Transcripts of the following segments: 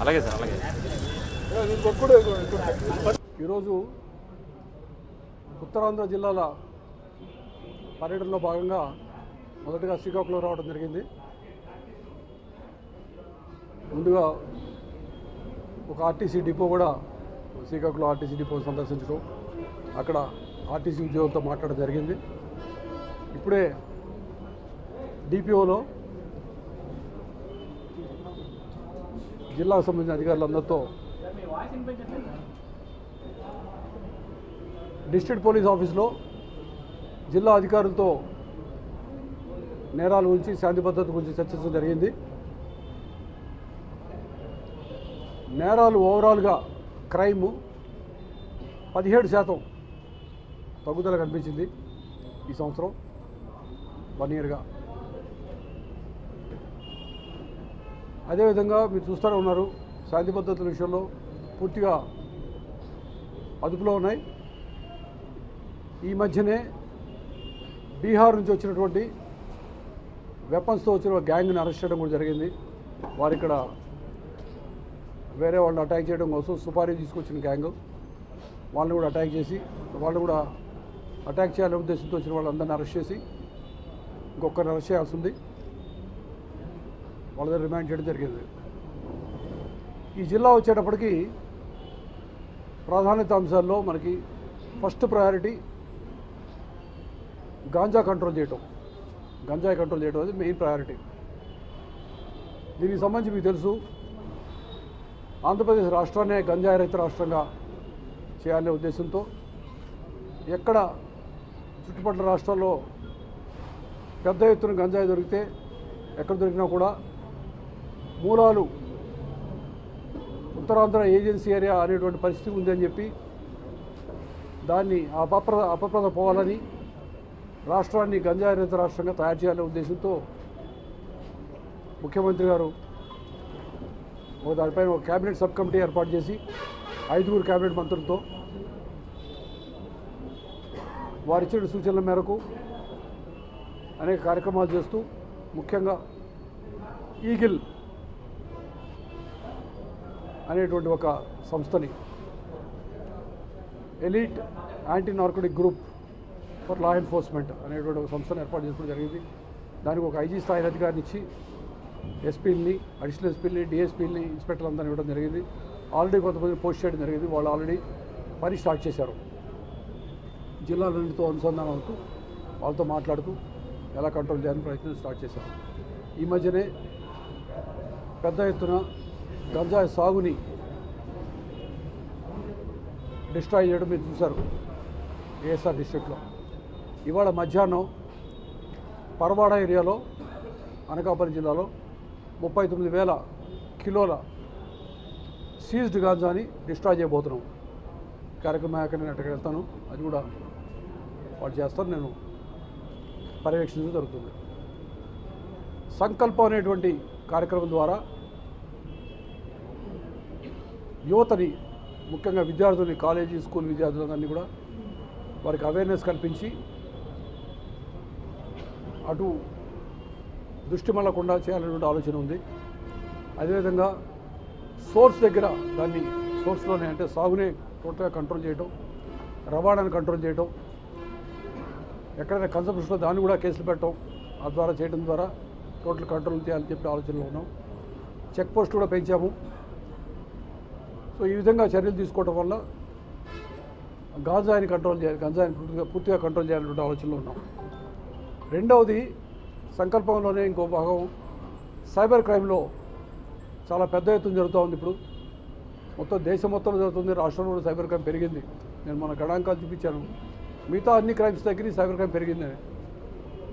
అలాగే సార్ అలాగే. ఈరోజు ఉత్తరాంధ్ర జిల్లాల పర్యటనలో భాగంగా మొదటగా శ్రీకాకుళం రావడం జరిగింది. ముందుగా ఒక ఆర్టీసీ డిపో కూడా శ్రీకాకుళం ఆర్టీసీ డిపో సందర్శించడం. అక్కడ ఆర్టీసీ ఉద్యోగులతో మాట్లాడడం జరిగింది. ఇప్పుడే డిపిఓలో జిల్లాకు సంబంధించిన అధికారులందరితో డిస్ట్రిక్ట్ పోలీస్ ఆఫీస్లో జిల్లా అధికారులతో నేరాల గురించి శాంతి భద్రత గురించి చర్చించడం జరిగింది. నేరాలు ఓవరాల్గా క్రైమ్ పదిహేడు శాతం తగ్గుదల కనిపించింది ఈ సంవత్సరం వన్ ఇయర్గా. అదేవిధంగా మీరు చూస్తూనే ఉన్నారు శాంతి భద్రతల విషయంలో పూర్తిగా అదుపులో ఉన్నాయి. ఈ మధ్యనే బీహార్ నుంచి వచ్చినటువంటి వెపన్స్తో వచ్చిన గ్యాంగ్ని అరెస్ట్ చేయడం కూడా జరిగింది. వారు ఇక్కడ వేరే వాళ్ళని అటాక్ చేయడం కోసం సుపారీ తీసుకొచ్చిన గ్యాంగ్ వాళ్ళని కూడా అటాక్ చేసి వాళ్ళు కూడా అటాక్ చేయాలనే ఉద్దేశంతో వచ్చిన వాళ్ళందరినీ అరెస్ట్ చేసి ఇంకొకరిని అరెస్ట్ చేయాల్సి ఉంది. వాళ్ళ దగ్గర రిమాండ్ చేయడం జరిగింది. ఈ జిల్లా వచ్చేటప్పటికి ప్రాధాన్యత అంశాల్లో మనకి ఫస్ట్ ప్రయారిటీ గాంజా కంట్రోల్ చేయటం. గంజాయి కంట్రోల్ చేయడం అనేది మెయిన్ ప్రయారిటీ. దీనికి సంబంధించి మీకు తెలుసు ఆంధ్రప్రదేశ్ రాష్ట్రాన్నే గంజాయి రహిత రాష్ట్రంగా చేయాలనే ఉద్దేశంతో ఎక్కడ చుట్టుపక్కల రాష్ట్రాల్లో పెద్ద ఎత్తున గంజాయి దొరికితే ఎక్కడ దొరికినా కూడా మూలాలు ఉత్తరాంధ్ర ఏజెన్సీ ఏరియా అనేటువంటి పరిస్థితి ఉందని చెప్పి దాన్ని ఆ అపప్ర అపప్రద పోవాలని రాష్ట్రాన్ని గంజాయిరహిత రాష్ట్రంగా తయారు చేయాలనే ఉద్దేశంతో ముఖ్యమంత్రి గారు ఒక దానిపైన ఒక క్యాబినెట్ సబ్ కమిటీ ఏర్పాటు చేసి ఐదుగురు క్యాబినెట్ మంత్రులతో వారిచ్చిన సూచనల మేరకు అనేక కార్యక్రమాలు చేస్తూ ముఖ్యంగా ఈగిల్ అనేటువంటి ఒక సంస్థని elite anti narcotic group for law enforcement అనేటువంటి ఒక సంస్థను ఏర్పాటు చేసుకోవడం జరిగింది. దానికి ఒక ఐజీ స్థాయి అధికారిని ఇచ్చి ఎస్పీల్ని అడిషనల్ ఎస్పీల్ని డిఎస్పీల్ని ఇన్స్పెక్టర్లు అందరిని ఇవ్వడం జరిగింది. ఆల్రెడీ కొంతమంది పోస్ట్ చేయడం జరిగింది. వాళ్ళు ఆల్రెడీ పని స్టార్ట్ చేశారు. జిల్లాలన్నింటితో అనుసంధానం అవుతూ వాళ్ళతో మాట్లాడుతూ ఎలా కంట్రోల్ చేయాలని ప్రయత్నం స్టార్ట్ చేశారు. ఈ మధ్యనే పెద్ద ఎత్తున గంజాయి సాగుని డిస్ట్రాయ్ చేయడం మీరు చూశారు. ఏఎస్ఆర్ డిస్ట్రిక్ట్లో. ఇవాళ మధ్యాహ్నం పరవాడ ఏరియాలో అనకాపల్లి జిల్లాలో ముప్పై తొమ్మిది వేల కిలోల సీజ్డ్ గాంజాని డిస్ట్రాయ్ చేయబోతున్నాం. కార్యక్రమం అక్కడ నేను అక్కడికి వెళ్తాను. అది కూడా వాళ్ళు చేస్తారు నేను పర్యవేక్షించడం జరుగుతుంది. సంకల్పం అనేటువంటి కార్యక్రమం ద్వారా యువతని ముఖ్యంగా విద్యార్థుల్ని కాలేజీ స్కూల్ విద్యార్థులందరినీ కూడా వారికి అవేర్నెస్ కల్పించి అటు దృష్టి మళ్ళకుండా చేయాలనేటువంటి ఆలోచన ఉంది. అదేవిధంగా సోర్స్ దగ్గర దాన్ని సోర్స్లోనే అంటే సాగునే టోటల్గా కంట్రోల్ చేయటం రవాణాను కంట్రోల్ చేయటం ఎక్కడైనా కన్సంప్షన్లో దాన్ని కూడా కేసులు పెట్టడం ఆ ద్వారా చేయడం ద్వారా టోటల్ కంట్రోల్ చేయాలని చెప్పి ఆలోచనలో ఉన్నాం. చెక్ పోస్ట్ కూడా పెంచాము. సో ఈ విధంగా చర్యలు తీసుకోవడం వల్ల గాంజాయిని కంట్రోల్ చేయాలి గంజాయిని పూర్తిగా పూర్తిగా కంట్రోల్ చేయాలనే ఆలోచనలో ఉన్నాం. రెండవది సంకల్పంలోనే ఇంకో భాగం. సైబర్ క్రైమ్లో చాలా పెద్ద ఎత్తున జరుగుతూ ఉంది ఇప్పుడు. మొత్తం దేశం మొత్తంలో జరుగుతుంది. రాష్ట్రంలో కూడా సైబర్ క్రైమ్ పెరిగింది. నేను మన గణాంకాలు చూపించాను. మిగతా అన్ని క్రైమ్స్ దగ్గర సైబర్ క్రైమ్ పెరిగిందని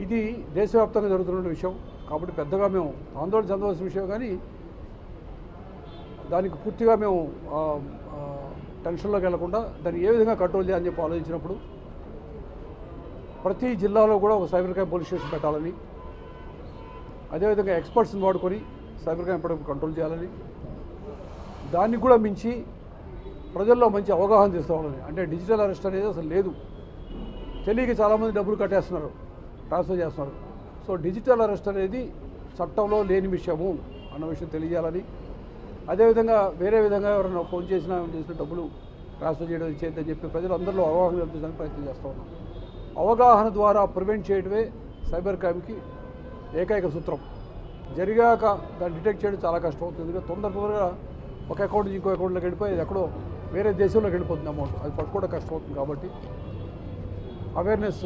ఇది దేశవ్యాప్తంగా జరుగుతున్న విషయం. కాబట్టి పెద్దగా మేము ఆందోళన చెందవలసిన విషయం కానీ దానికి పూర్తిగా మేము టెన్షన్లోకి వెళ్ళకుండా దాన్ని ఏ విధంగా కంట్రోల్ చేయాలని చెప్పి ఆలోచించినప్పుడు ప్రతి జిల్లాలో కూడా ఒక సైబర్ క్రైమ్ పోలీస్ స్టేషన్ పెట్టాలని అదేవిధంగా ఎక్స్పర్ట్స్ని వాడుకొని సైబర్ క్రైమ్ ఎప్పటికీ కంట్రోల్ చేయాలని దాన్ని కూడా మించి ప్రజల్లో మంచి అవగాహన తీసుకోవాలని అంటే డిజిటల్ అరెస్ట్ అనేది అసలు లేదు. తెలియక చాలామంది డబ్బులు కట్టేస్తున్నారు ట్రాన్స్ఫర్ చేస్తున్నారు. సో డిజిటల్ అరెస్ట్ అనేది చట్టంలో లేని విషయము అన్న విషయం తెలియజేయాలని అదేవిధంగా వేరే విధంగా ఎవరైనా ఫోన్ చేసినా చేసిన డబ్బులు ట్రాన్స్ఫర్ చేయడం చేయొద్దని చెప్పి ప్రజలు అందరిలో అవగాహన కల్పించడానికి ప్రయత్నం చేస్తూ ఉన్నాం. అవగాహన ద్వారా ప్రివెంట్ చేయడమే సైబర్ క్రైమ్కి ఏకైక సూత్రం. జరిగాక దాన్ని డిటెక్ట్ చేయడం చాలా కష్టం అవుతుంది. ఎందుకంటే తొందర తొందరగా ఒక అకౌంట్ నుంచి ఇంకో అకౌంట్లోకి వెళ్ళిపోయి ఎక్కడో వేరే దేశంలోకి వెళ్ళిపోతుంది అమౌంట్. అది పట్టుకోవడం కష్టం అవుతుంది కాబట్టి అవేర్నెస్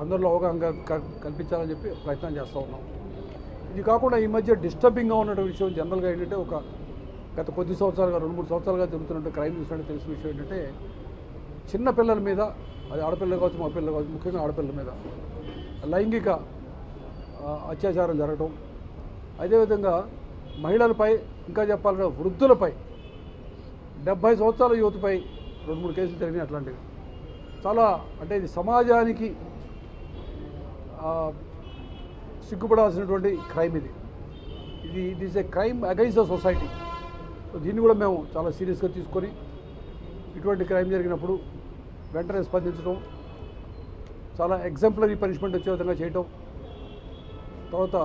అందరిలో అవగాహన కల్- కల్పించాలని చెప్పి ప్రయత్నం చేస్తూ ఉన్నాం. ఇది కాకుండా ఈ మధ్య డిస్టర్బింగ్గా ఉన్న విషయం జనరల్గా ఏంటంటే ఒక గత కొద్ది సంవత్సరాలుగా రెండు మూడు సంవత్సరాలుగా జరుగుతున్నట్టు క్రైమ్ చూసినట్టు తెలిసిన విషయం ఏంటంటే చిన్న పిల్లల మీద అది ఆడపిల్ల కావచ్చు మా పిల్లలు కావచ్చు ముఖ్యంగా ఆడపిల్ల మీద. లైంగిక అత్యాచారం జరగటం. అదేవిధంగా మహిళలపై ఇంకా చెప్పాలంటే వృద్ధులపై డెబ్భై సంవత్సరాల యువతపై రెండు మూడు కేసులు జరిగినాయి అట్లాంటివి. చాలా అంటే ఇది సమాజానికి సిగ్గుపడాల్సినటువంటి క్రైమ్ ఇది. ఇది it is a crime against the society దీన్ని కూడా మేము చాలా సీరియస్గా తీసుకొని ఇటువంటి క్రైమ్ జరిగినప్పుడు వెంటనే స్పందించడం చాలా ఎగ్జాంపులరీ పనిష్మెంట్ వచ్చే విధంగా చేయటం. తర్వాత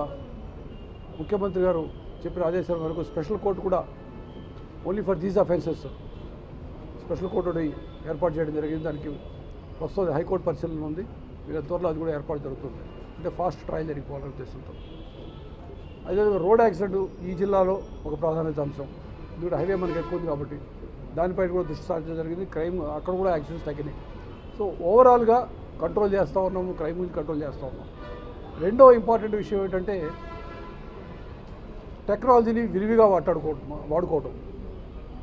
ముఖ్యమంత్రి గారు చెప్పిన ఆదేశాల మేరకు స్పెషల్ కోర్టు కూడా only for these offences special court ఏర్పాటు చేయడం జరిగింది. దానికి ప్రస్తుతం హైకోర్టు పరిశీలన ఉంది. వీళ్ళ త్వరలో అది కూడా ఏర్పాటు జరుగుతుంది. అంటే ఫాస్ట్ ట్రయల్ జరిగిపోవాలనే ఉద్దేశంతో. అదేవిధంగా రోడ్ యాక్సిడెంట్ ఈ జిల్లాలో ఒక ప్రాధాన్యత అంశం. ఎందుకంటే హైవే మనకి ఎక్కువ ఉంది కాబట్టి దానిపైన కూడా దృష్టి సారించడం జరిగింది. క్రైమ్ అక్కడ కూడా యాక్సిడెంట్స్ తగ్గినాయి. సో ఓవరాల్గా కంట్రోల్ చేస్తూ ఉన్నాము క్రైమ్ గురించి కంట్రోల్ చేస్తూ ఉన్నాం రెండో ఇంపార్టెంట్ విషయం ఏంటంటే టెక్నాలజీని విరివిగా వాటాడుకోవటం వాడుకోవటం.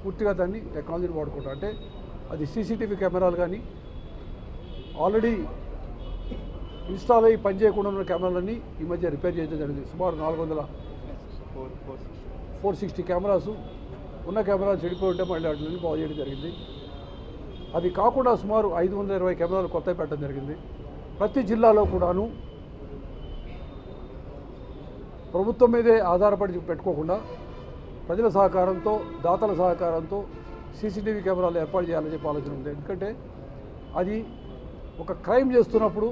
పూర్తిగా దాన్ని టెక్నాలజీని వాడుకోవటం. అంటే అది సీసీటీవీ కెమెరాలు కానీ ఆల్రెడీ ఇన్స్టాల్ అయ్యి పనిచేయకుండా ఉన్న కెమెరాలన్నీ ఈ మధ్య రిపేర్ చేయడం జరిగింది. సుమారు నాలుగు వందల ఫోర్ సిక్స్టీ కెమెరాస్ ఉన్న కెమెరాలు చెడిపోయి ఉంటే మళ్ళీ వాటిని బాగు చేయడం జరిగింది. అది కాకుండా సుమారు ఐదు వందల ఇరవై కెమెరాలు కొత్తవి పెట్టడం జరిగింది. ప్రతి జిల్లాలో కూడాను ప్రభుత్వం మీదే ఆధారపడి పెట్టుకోకుండా ప్రజల సహకారంతో దాతల సహకారంతో సీసీటీవీ కెమెరాలు ఏర్పాటు చేయాలని చెప్పి ఆలోచన ఉంది. ఎందుకంటే అది ఒక క్రైమ్ చేస్తున్నప్పుడు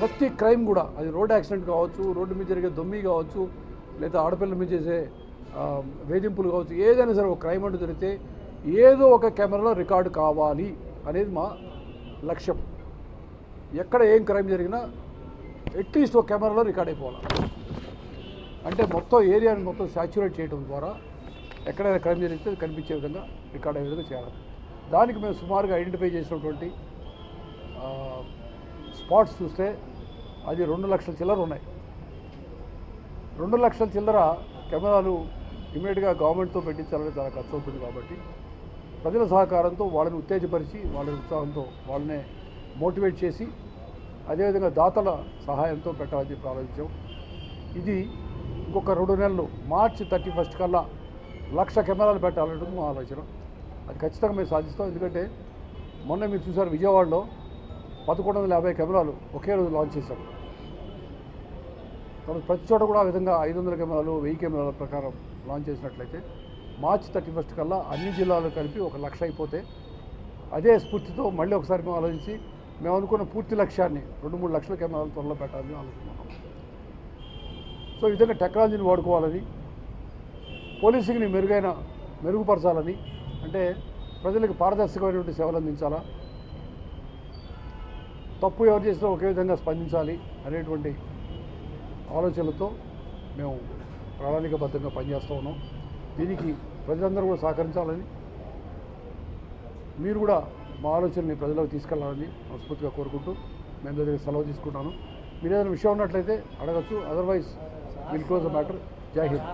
ప్రతి క్రైమ్ కూడా అది రోడ్ యాక్సిడెంట్ కావచ్చు రోడ్డు మీద జరిగే దొమ్మి కావచ్చు లేదా ఆడపిల్లల మీద చేసే వేధింపులు కావచ్చు ఏదైనా సరే ఒక క్రైమ్ అంటూ జరిగితే ఏదో ఒక కెమెరాలో రికార్డు కావాలి అనేది మా లక్ష్యం. ఎక్కడ ఏం క్రైమ్ జరిగినా అట్లీస్ట్ ఒక కెమెరాలో రికార్డ్ అయిపోవాలి. అంటే మొత్తం ఏరియాని మొత్తం సాచ్యురేట్ చేయడం ద్వారా ఎక్కడైనా క్రైమ్ జరిగితే కనిపించే విధంగా రికార్డ్ అయ్యే విధంగా చేయాలి. దానికి మేము సుమారుగా ఐడెంటిఫై చేసినటువంటి స్పాట్స్ చూస్తే అది రెండు లక్షల చిల్లర ఉన్నాయి. రెండు లక్షల చిల్లర కెమెరాలు ఇమీడియట్గా గవర్నమెంట్తో పెట్టించాలని చాలా ఖర్చు అవుతుంది కాబట్టి ప్రజల సహకారంతో వాళ్ళని ఉత్తేజపరిచి వాళ్ళ ఉత్సాహంతో వాళ్ళనే మోటివేట్ చేసి అదేవిధంగా దాతల సహాయంతో పెట్టాలని చెప్పి ఆలోచించాం. ఇది ఇంకొక రెండు నెలలు మార్చి థర్టీ ఫస్ట్ కల్లా లక్ష కెమెరాలు పెట్టాలంటే మా ఆలోచన. అది ఖచ్చితంగా మేము సాధిస్తాం. ఎందుకంటే మొన్న మీరు చూసారు విజయవాడలో పదకొండు వందల యాభై కెమెరాలు ఒకే రోజు లాంచ్ చేశాం. ప్రతి చోట కూడా ఆ విధంగా ఐదు వందల కెమెరాలు వెయ్యి కెమెరాల ప్రకారం లాంచ్ చేసినట్లయితే మార్చ్ థర్టీ ఫస్ట్ కల్లా అన్ని జిల్లాలు కలిపి ఒక లక్ష అయిపోతే అదే స్ఫూర్తితో మళ్ళీ ఒకసారి మేము ఆలోచించి మేము అనుకున్న పూర్తి లక్ష్యాన్ని రెండు మూడు లక్షల కెమెరాలు త్వరలో పెట్టాలని ఆలోచుకున్నాం సో ఈ విధంగా టెక్నాలజీని వాడుకోవాలని పోలీసింగ్ని మెరుగైన మెరుగుపరచాలని అంటే ప్రజలకు పారదర్శకమైనటువంటి సేవలు అందించాలా తప్పు ఎవరు చేసినా ఒకే విధంగా స్పందించాలి అనేటువంటి ఆలోచనలతో మేము ప్రణాళికబద్ధంగా పనిచేస్తూ ఉన్నాం. దీనికి ప్రజలందరూ కూడా సహకరించాలని మీరు కూడా మా ఆలోచనని ప్రజలకు తీసుకెళ్ళాలని మనస్ఫూర్తిగా కోరుకుంటూ మేము దగ్గర సెలవు తీసుకుంటాను. మీరు ఏదైనా విషయం ఉన్నట్లయితే అడగచ్చు. Otherwise will close the matter జై హింద్